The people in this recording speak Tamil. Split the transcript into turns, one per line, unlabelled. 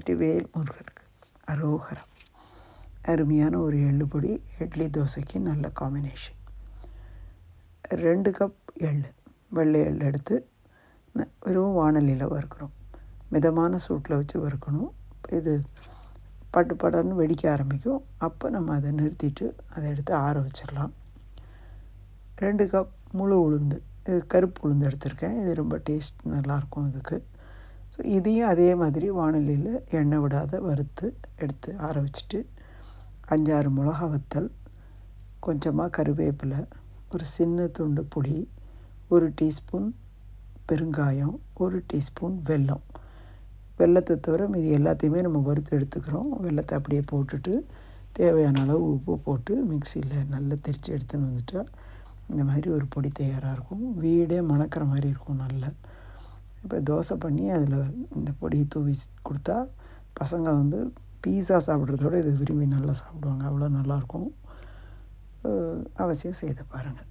வெற்றிவேல் முருகனுக்கு. அரோகரம் அருமையான ஒரு எள்ளு பொடி இட்லி தோசைக்கு நல்ல காம்பினேஷன் ரெண்டு கப் எள் வெள்ளை எள் எடுத்து வெறும் வானலியில் வறுக்கணும். மிதமான சூட்டில் வச்சு வறுக்கணும். இது பட்டு படன்னு வெடிக்க ஆரம்பிக்கும். அப்போ நம்ம அதை நிறுத்திட்டு அதை எடுத்து ஆற வச்சிடலாம். ரெண்டு கப் முழு உளுந்து இது கருப்பு உளுந்து எடுத்திருக்கேன். இது ரொம்ப டேஸ்ட் நல்லாயிருக்கும் இதுக்கு. ஸோ இதையும் அதே மாதிரி வானிலையில் எண்ணெய் விடாத வறுத்து எடுத்து ஆற வச்சுட்டு அஞ்சாறு மிளகா வத்தல் கொஞ்சமாக கருவேப்பிலை ஒரு சின்ன துண்டு பொடி ஒரு டீஸ்பூன் பெருங்காயம் ஒரு டீஸ்பூன் வெல்லம். வெல்லத்தை தவிர மீதி எல்லாத்தையுமே நம்ம வறுத்து எடுத்துக்கிறோம். வெல்லத்தை அப்படியே போட்டுட்டு தேவையான அளவு உப்பு போட்டு மிக்சியில் நல்லா திரித்து எடுத்துன்னு வந்துட்டால் இந்த மாதிரி ஒரு பொடி தயாராக இருக்கும். வீடே மணக்கிற மாதிரி இருக்கும் நல்லா. இப்போ தோசை பண்ணி அதில் இந்த பொடி தூவி கொடுத்தா பசங்க வந்து பீஸா சாப்பிட்றதோட இது விரும்பி நல்லா சாப்பிடுவாங்க. அவ்வளோ நல்லாயிருக்கும். அவசியம் செய்து பாருங்கள்